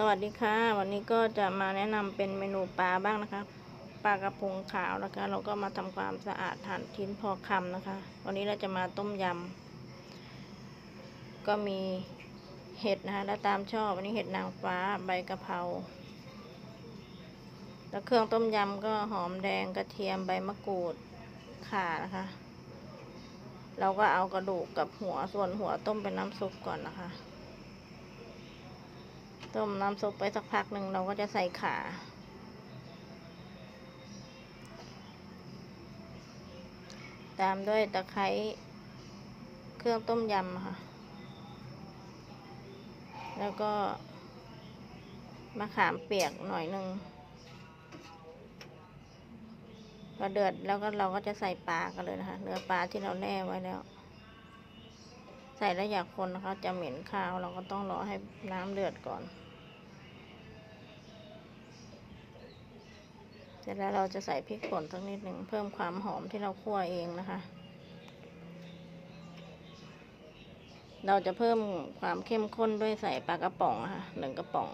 สวัสดีค่ะ วันนี้ก็จะมาแนะนำเป็นเมนูปลาบ้างนะคะปลากระพงขาวนะคะ เราก็มาทำความสะอาดหั่นทิ้นพอคำนะคะ วันนี้เราจะมาต้มยำก็มีเห็ดนะคะแล้วตามชอบวันนี้เห็ดนางฟ้าใบกะเพราแล้วเครื่องต้มยำก็หอมแดงกระเทียมใบมะกรูดข่านะคะ เราก็เอากระดูกกับหัวส่วนหัวต้มเป็นน้ำซุปก่อนนะคะ ต้มน้ำซุปไปสักพักหนึ่งเราก็จะใส่ขา ตามด้วยตะไคร้เครื่องต้มยำค่ะ แล้วก็มะขามเปียกหน่อยหนึ่งพอเดือดแล้วก็เราก็จะใส่ปลากันเลยนะคะเนื้อปลาที่เราแล่ไว้แล้ว ใส่แล้วอยากคนนะคะจะเหม็นข้าวเราก็ต้องรอให้น้ำเดือดก่อน ร็จแล้วเราจะใส่พริกป่นสักนิดหนึ่งเพิ่มความหอมที่เราคั่วเองนะคะ เราจะเพิ่มความเข้มข้นด้วยใส่ปลากระป๋องนะคะหนึ่งกระป๋อง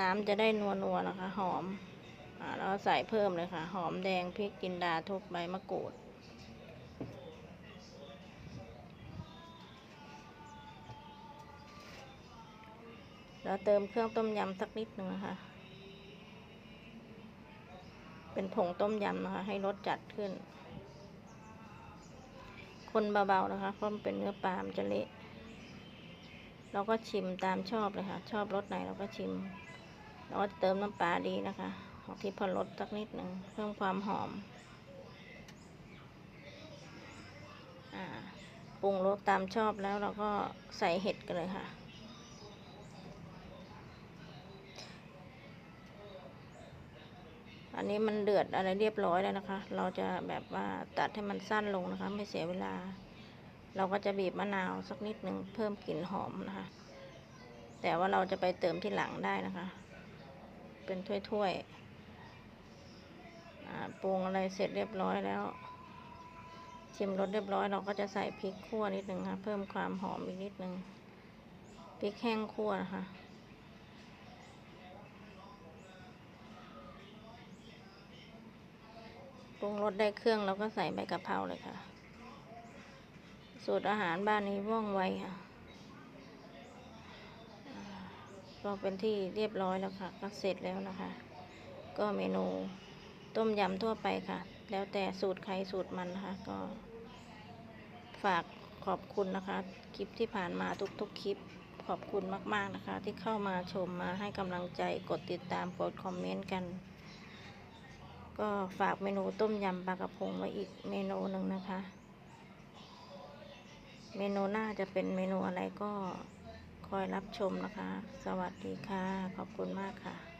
น้ำจะได้นัวๆนะคะ หอมอ่าแล้วใส่เพิ่มเลยค่ะ หอมแดงพริกจินดาทุบใบมะกรูดแล้วเติมเครื่องต้มยำสักนิดหนึ่งนะคะ เป็นผงต้มยำนะคะ ให้รสจัดขึ้น คนเบาๆนะคะ เพราะมันเป็นเนื้อปลามันจะเละเราก็ชิมตามชอบเลยค่ะ ชอบรสไหนเราก็ชิม เราก็เติมน้ำปลาดีนะคะของที่พอรสสักนิดหนึ่งเพิ่มความหอมอปรุงรสตามชอบแล้วเราก็ใส่เห็ดกันเลยค่ะ อันนี้มันเดือดอะไรเรียบร้อยแล้วนะคะ เราจะแบบว่าตัดให้มันสั้นลงนะคะ ไม่เสียเวลา เราก็จะบีบมะนาวสักนิดหนึ่งเพิ่มกลิ่นหอมนะคะ แต่ว่าเราจะไปเติมที่หลังได้นะคะ เป็นถ้วยๆปรุงอะไรเสร็จเรียบร้อยแล้วชิมรสเรียบร้อยเราก็จะใส่พริกขั่วนิดหนึ่งค่ะเพิ่มความหอมอีกนิดหนึ่งพริกแห้งขั่วนะคะ รุงรสได้เครื่องเราก็ใส่ใบกะเพราเลยค่ะ สูตรอาหารบ้านนี้ว่องไวค่ะ ก็เป็นที่เรียบร้อยแล้วค่ะ ก็เสร็จแล้วนะคะ ก็เมนูต้มยำทั่วไปค่ะ แล้วแต่สูตรใครสูตรมันนะคะ ก็ ฝากขอบคุณนะคะ คลิปที่ผ่านมาทุกๆคลิปขอบคุณมาก ๆ นะคะ ที่เข้ามาชมมาให้กำลังใจกดติดตามกดคอมเมนต์กัน ก็ฝากเมนูต้มยำปลากระพงไว้อีกเมนูหนึ่งนะคะ เมนูหน้าจะเป็นเมนูอะไรก็คอยรับชมนะคะ สวัสดีค่ะ ขอบคุณมากค่ะ